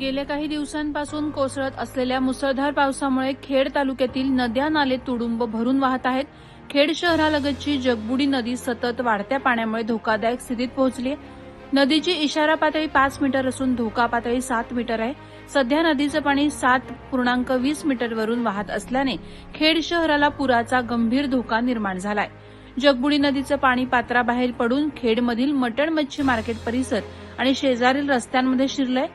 गेल्या काही दिवसांपासून कोसळत असलेल्या मुसळधार पावसामुळे खेड तालुक्यातील नद्या नाले तुडुंब भरून वाहत आहेत. खेड शहरालगतची जगबुडी नदी सतत वाढत्या पाण्यामुळे धोकादायक स्थितीत पोहोचली आहे. नदीची इशारा पातळी पाच मीटर असून धोका पातळी सात मीटर आहे. सध्या नदीचं पाणी सात पूर्णांक वीस मीटरवरून वाहत असल्याने खेड शहराला पुराचा गंभीर धोका निर्माण झालाय. जगबुडी नदीचं पाणी पात्राबाहेर पडून खेडमधील मटण मच्छी मार्केट परिसर आणि शेजारील रस्त्यांमध्ये शिरलंय.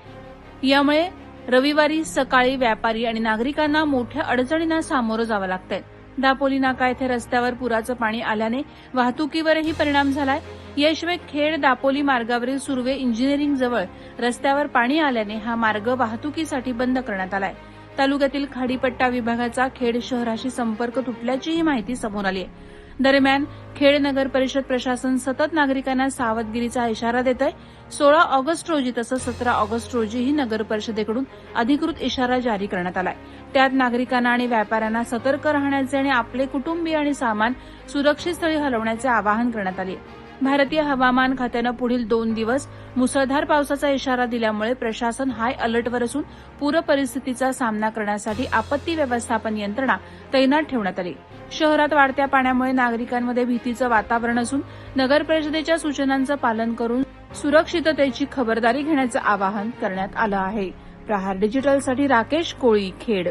यामुळे रविवारी सकाळी व्यापारी आणि नागरिकांना मोठ्या अडचणींना सामोरं जावं लागतंय. दापोली नाका येथे रस्त्यावर पुराचं पाणी आल्याने वाहतुकीवरही परिणाम झालाय. याशिवाय खेड दापोली मार्गावरील सुर्वे इंजिनिअरिंग जवळ रस्त्यावर पाणी आल्याने हा मार्ग वाहतुकीसाठी बंद करण्यात आलाय. तालुक्यातील खाडीपट्टा विभागाचा खेड शहराशी संपर्क तुटल्याचीही माहिती समोर आली आहे दरम्यान खेड नगर परिषद प्रशासन सतत नागरिकांना सावधगिरीचा इशारा देत आहे सोळा ऑगस्ट रोजी तसंच सतरा ऑगस्ट रोजीही नगर परिषदेकडून अधिकृत इशारा जारी करण्यात आलाय. त्यात नागरिकांना आणि व्यापाऱ्यांना सतर्क राहण्याचे आणि आपले कुटुंबीय आणि सामान सुरक्षित स्थळी हलवण्याचे आवाहन करण्यात आले. भारतीय हवामान खात्यानं पुढील दोन दिवस मुसळधार पावसाचा इशारा दिल्यामुळे प्रशासन हाय अलर्टवर असून पूर परिस्थितीचा सामना करण्यासाठी आपत्ती व्यवस्थापन यंत्रणा तैनात ठेवण्यात आली. शहरात वाढत्या पाण्यामुळे नागरिकांमध्ये भीतीचं वातावरण असून नगर परिषदेच्या सूचनांचं पालन करून सुरक्षिततेची खबरदारी घेण्याचं आवाहन करण्यात आलं आहे. प्रहार डिजिटलसाठी राकेश कोळी खेड.